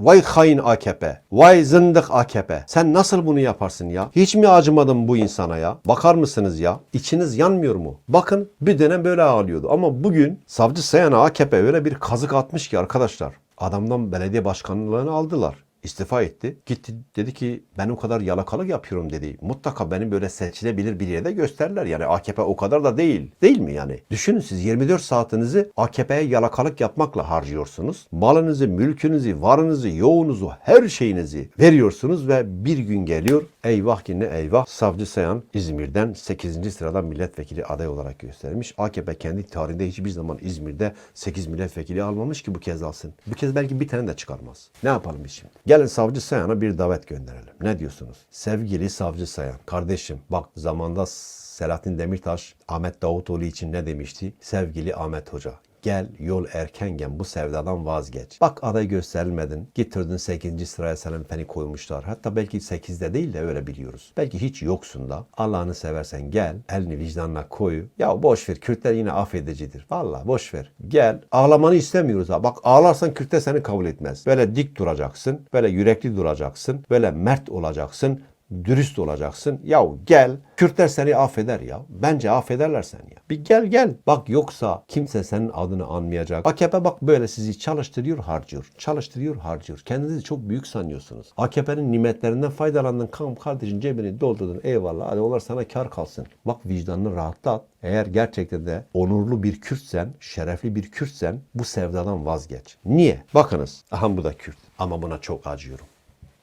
Vay hain AKP. Vay zındık AKP. Sen nasıl bunu yaparsın ya? Hiç mi acımadın bu insana ya? Bakar mısınız ya? İçiniz yanmıyor mu? Bakın bir dönem böyle ağlıyordu. Ama bugün savcı Sayan'a AKP öyle bir kazık atmış ki arkadaşlar. Adamdan belediye başkanlığını aldılar. İstifa etti. Gitti dedi ki ben o kadar yalakalık yapıyorum dedi. Mutlaka beni böyle seçilebilir bir yere gösterirler. Yani AKP o kadar da değil. Değil mi yani? Düşünün siz 24 saatinizi AKP'ye yalakalık yapmakla harcıyorsunuz. Malınızı, mülkünüzü, varınızı, yoğunuzu, her şeyinizi veriyorsunuz ve bir gün geliyor. Eyvah ki ne eyvah. Savcı Sayan İzmir'den 8. sıradan milletvekili aday olarak göstermiş. AKP kendi tarihinde hiçbir zaman İzmir'de 8 milletvekili almamış ki bu kez alsın. Bu kez belki bir tane de çıkarmaz. Ne yapalım biz şimdi? Gelin Savcı Sayan'a bir davet gönderelim. Ne diyorsunuz? Sevgili Savcı Sayan, kardeşim bak zamanda Selahattin Demirtaş Ahmet Davutoğlu için ne demişti? Sevgili Ahmet Hoca, Gel yol erkenken bu sevdadan vazgeç. Bak aday gösterilmedin. Getirdin 8. sıraya senin beni koymuşlar. Hatta belki 8'de değil de öyle biliyoruz. Belki hiç yoksun da. Allah'ını seversen gel. Elini vicdanına koy. Ya boş ver. Kürtler yine affedicidir. Vallahi boş ver. Gel. Ağlamanı istemiyoruz ha. Bak ağlarsan Kürtler seni kabul etmez. Böyle dik duracaksın. Böyle yürekli duracaksın. Böyle mert olacaksın dürüst olacaksın. Yahu gel. Kürtler seni affeder ya. Bence affederler seni ya. Bir gel gel. Bak yoksa kimse senin adını anmayacak. AKP bak böyle sizi çalıştırıyor harcıyor. Çalıştırıyor harcıyor. Kendinizi çok büyük sanıyorsunuz. AKP'nin nimetlerinden faydalandın. Kam kardeşin cebini doldurdun. Eyvallah. Hadi onlar sana kar kalsın. Bak vicdanını rahatlat. Eğer gerçekten de onurlu bir Kürtsen, şerefli bir Kürtsen bu sevdadan vazgeç. Niye? Bakınız. Aha bu da Kürt. Ama buna çok acıyorum.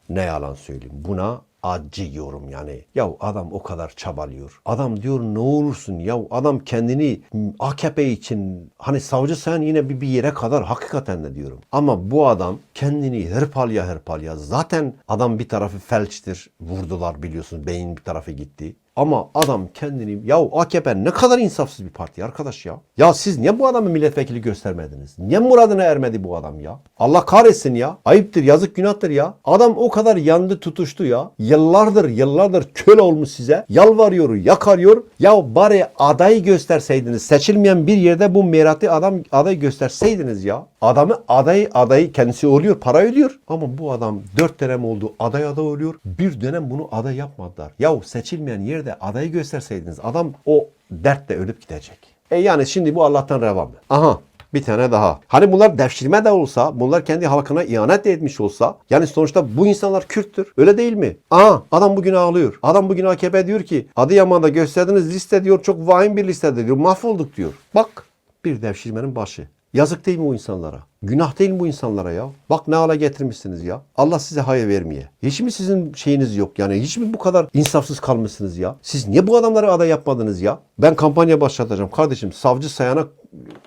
Ne yalan söyleyeyim. Buna acıyorum yani. Ya adam o kadar çabalıyor. Adam diyor ne olursun ya adam kendini AKP için hani savcı sen yine bir, bir yere kadar hakikaten de diyorum. Ama bu adam kendini hırpalya hırpalya zaten adam bir tarafı felçtir vurdular biliyorsunuz beyin bir tarafı gitti. Ama adam kendini ya AKP ne kadar insafsız bir parti arkadaş ya. Ya siz niye bu adamı milletvekili göstermediniz? Niye muradına ermedi bu adam ya? Allah kahretsin ya. Ayıptır yazık günahtır ya. Adam o kadar yandı tutuştu ya. Yıllardır yıllardır köle olmuş size. Yalvarıyor yakarıyor. Ya bari adayı gösterseydiniz. Seçilmeyen bir yerde bu merati adam aday gösterseydiniz ya. Adamı adayı adayı kendisi oluyor para ödüyor. Ama bu adam dört dönem oldu aday aday oluyor. Bir dönem bunu aday yapmadılar. Yahu seçilmeyen yerde adayı gösterseydiniz adam o dertle ölüp gidecek. E yani şimdi bu Allah'tan reva mı? Aha bir tane daha. Hani bunlar devşirme de olsa, bunlar kendi halkına ihanet de etmiş olsa, yani sonuçta bu insanlar Kürttür. Öyle değil mi? Aa, adam bugün ağlıyor. Adam bugün AKP diyor ki, Adıyaman'da gösterdiğiniz liste diyor, çok vahim bir liste diyor. Mahvolduk diyor. Bak, bir devşirmenin başı. Yazık değil mi bu insanlara? Günah değil mi bu insanlara ya? Bak ne hale getirmişsiniz ya. Allah size hayır vermeye. Hiç mi sizin şeyiniz yok yani? Hiç mi bu kadar insafsız kalmışsınız ya? Siz niye bu adamları aday yapmadınız ya? Ben kampanya başlatacağım. Kardeşim savcı sayana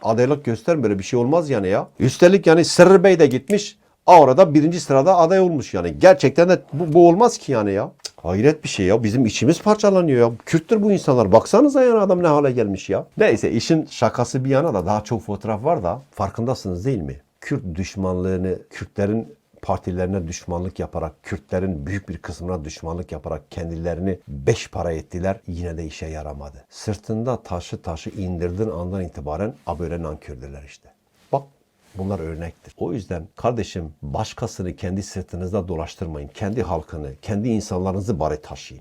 adaylık göster böyle bir şey olmaz yani ya. Üstelik yani Sırrı Bey de gitmiş. Orada birinci sırada aday olmuş yani. Gerçekten de bu, bu olmaz ki yani ya. Hayret bir şey ya. Bizim içimiz parçalanıyor ya. Kürttür bu insanlar. Baksanıza yani adam ne hale gelmiş ya. Neyse işin şakası bir yana da daha çok fotoğraf var da farkındasınız değil mi? Kürt düşmanlığını, Kürtlerin partilerine düşmanlık yaparak, Kürtlerin büyük bir kısmına düşmanlık yaparak kendilerini beş para ettiler. Yine de işe yaramadı. Sırtında taşı taşı indirdiğin andan itibaren a böyle nankördüler işte. Bunlar örnektir. O yüzden kardeşim başkasını kendi sırtınızda dolaştırmayın. Kendi halkını, kendi insanlarınızı bari taşıyın.